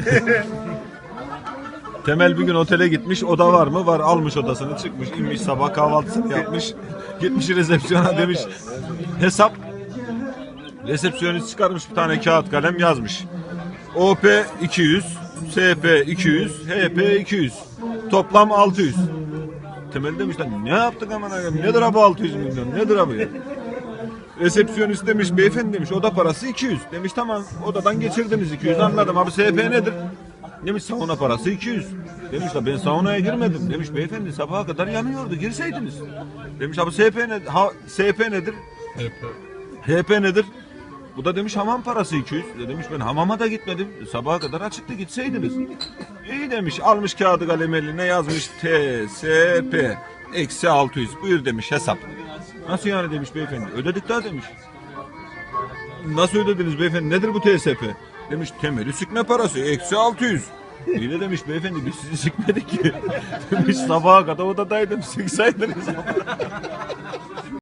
Temel bir gün otele gitmiş. Oda var mı? Var. Almış odasını çıkmış. inmiş sabah kahvaltısını yapmış. Gitmiş resepsiyona demiş. Hesap. Resepsiyonist çıkarmış bir tane kağıt kalem yazmış. OP 200, SP 200, HP 200. Toplam 600. Temel demiş lan ne yaptık aman? Nedir abi 600 milyon? Nedir abi ya? Resepsiyonist demiş beyefendi demiş oda parası 200. Demiş tamam odadan geçirdiniz 200 anladım abi SP nedir? Demiş sauna parası 200. Demiş da ben saunaya girmedim. Demiş beyefendi sabaha kadar yanıyordu girseydiniz. Demiş abi SP nedir? Ha, SP nedir? HP nedir? Bu da demiş hamam parası 200. E demiş ben hamama da gitmedim. E, Sabaha kadar açıktı gitseydiniz. İyi demiş almış kağıdı kalem eline yazmış TSP eksi 600 buyur demiş hesap. Nasıl yani demiş beyefendi ödedik daha demiş. Nasıl ödediniz beyefendi nedir bu TSP? Demiş temeli sıkma parası eksi 600. İyi de demiş beyefendi biz sizi sıkmadık ki. demiş sabaha kadar odadaydım sıksaydınız.